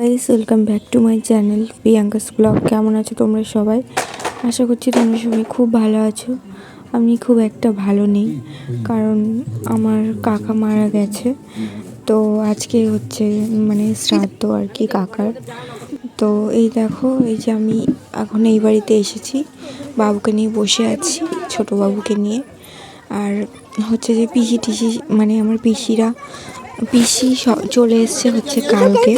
Guys welcome back to my channel Priyanka's vlog কেমন আছো তোমরা সবাই? আশা করছি তোমরা সবাই খুব ভালো আছো। আমি খুব একটা ভালো নেই, কারণ আমার কাকা মারা গেছে। তো আজকে হচ্ছে মানে শ্রাদ্ধ আর কি কাকার। তো এই দেখো, এই যে আমি এখন এই বাড়িতে এসেছি। বাবুকে নিয়ে বসে আছি, ছোট বাবুকে নিয়ে। আর হচ্ছে যে পিসি টিসি মানে আমার পিসিরা পিসি চলে এসছে হচ্ছে কালকে।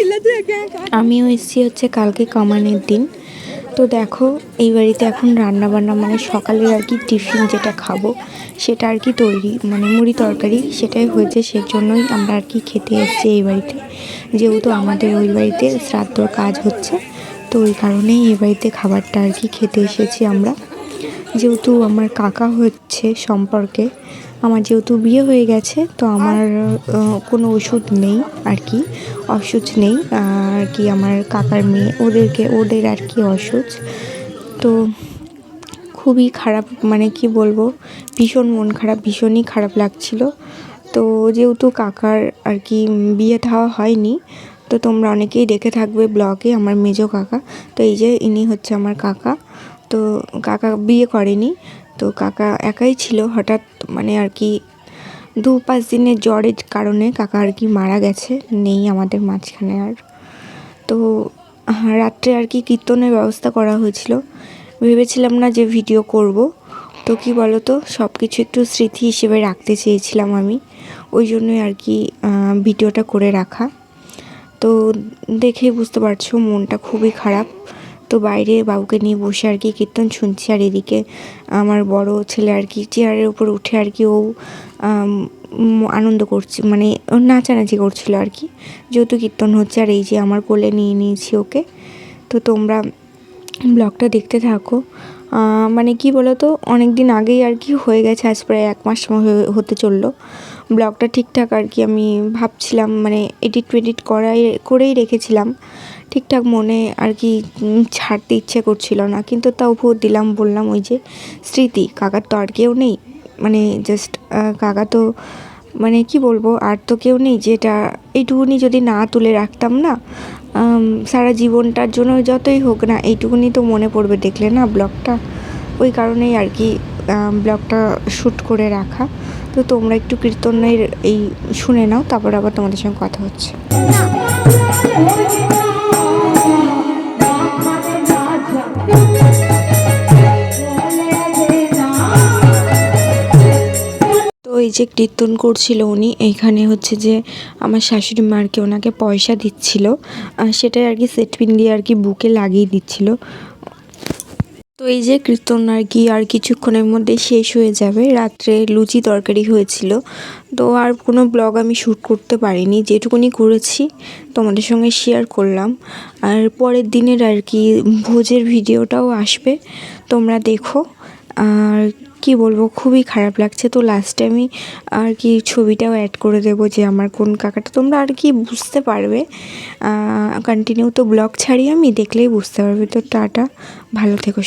আমিও এসেছি হচ্ছে কালকে কামানের দিন। তো দেখো, এই বাড়িতে এখন রান্না বান্না মানে সকালের আর কি টিফিন যেটা খাব, সেটা আর কি তৈরি মানে মুড়ি তরকারি, সেটাই হয়েছে, সেজন্যই আমরা আর কি খেতে এসেছি এই বাড়িতে। যেহেতু আমাদের ওই বাড়িতে শ্রাদ্ধর কাজ হচ্ছে, তো ওই কারণেই এই বাড়িতে খাবারটা আর কি খেতে এসেছি আমরা। যেহেতু আমার কাকা হচ্ছে সম্পর্কে, আমার যেহেতু বিয়ে হয়ে গেছে, তো আমার কোনো ওষুধ নেই আর কি অসুচ নেই, আর কি আমার কাকার মেয়ে, ওদেরকে, ওদের আর কি অসুচ তো খুবই খারাপ মানে কি বলব, ভীষণ মন খারাপ, ভীষণই খারাপ লাগছিল। তো যেহেতু কাকার আর কি বিয়ে থাওয়া হয়নি, তো তোমরা অনেকেই দেখে থাকবে ব্লগে আমার মেজো কাকা। তো এই যে ইনি হচ্ছে আমার কাকা। তো কাকা বিয়ে করেনি। তো কাকা একাই ছিল। হঠাৎ মানে আর কি দু পাঁচ দিনের জ্বরের কারণে কাকা আর কি মারা গেছে। নেই আমাদের মাঝখানে আর। তো রাত্রে আর কি কীর্তনের ব্যবস্থা করা হয়েছিল। ভেবেছিলাম না যে ভিডিও করব। তো কি বলো তো সব কিছু একটু স্মৃতি হিসেবে রাখতে চেয়েছিলাম আমি। ওই জন্যই আর কি ভিডিওটা করে রাখা। তো দেখেই বুঝতে পারছ, মনটা খুবই খারাপ। তো বাইরে বাবুকে নিয়ে বসে আর কি কীর্তন শুনছি আর এদিকে আমার বড় ছেলে আর কি চেয়ারের উপর উঠে আর কি ও আনন্দ করছে মানে নাচানাচি করছিল আর কি। যেহেতু কীর্তন হচ্ছে আর এই যে আমার কোলে নিয়ে নিয়েছি ওকে। তো তোমরা ব্লগটা দেখতে থাকো। মানে কি বলো তো অনেক দিন আগেই আর কি হয়ে গেছে, আজ প্রায় এক মাস হতে চলল। ব্লগটা ঠিকঠাক আর কি আমি ভাবছিলাম মানে এডিট ফেডিট করাই, করেই রেখেছিলাম। ঠিকঠাক মনে আর কি ছাড়তে ইচ্ছে করছিল না, কিন্তু তাও দিলাম, বললাম ওই যে স্মৃতি কাকার তো আর কেউ নেই। মানে জাস্ট কাকা তো মানে কি বলব, আর তো কেউ নেই যেটা এইটুকুনি যদি না তুলে রাখতাম না সারা জীবনটার জন্য যতই হোক না, এইটুকুনি তো মনে পড়বে দেখলে না ব্লগটা। ওই কারণেই আর কি ব্লগটা শ্যুট করে রাখা। তো তোমরা একটু কীর্তনের এই শুনে নাও, তারপর আবার তোমাদের সঙ্গে কথা হচ্ছে। এই যে কীর্তন করছিল উনি, এইখানে হচ্ছে যে আমার শাশুড়ি মারকে ওনাকে পয়সা দিচ্ছিল সেটাই আর কি সেট পিন দিয়ে আর কি বুকে লাগিয়ে দিচ্ছিল। তো এই যে কীর্তন আর কি আর কিছুক্ষণের মধ্যে শেষ হয়ে যাবে, রাত্রে লুচি তরকারি হয়েছিল। তো আর কোনো ব্লগ আমি শ্যুট করতে পারিনি, যেটুকুনি করেছি তোমাদের সঙ্গে শেয়ার করলাম। আর পরের দিনের আর কি ভোজের ভিডিওটাও আসবে, তোমরা দেখো। আর কি বলব, খুবই খারাপ লাগছে। তো লাস্টে আমি আর কি ছবিটাও অ্যাড করে দেবো যে আমার কোন কাকাটা। তোমরা আর কি বুঝতে পারবে। কন্টিনিউ তো ব্লগ ছাড়ি আমি, দেখলেই বুঝতে পারবে। তো টাটা, ভালো থেকো।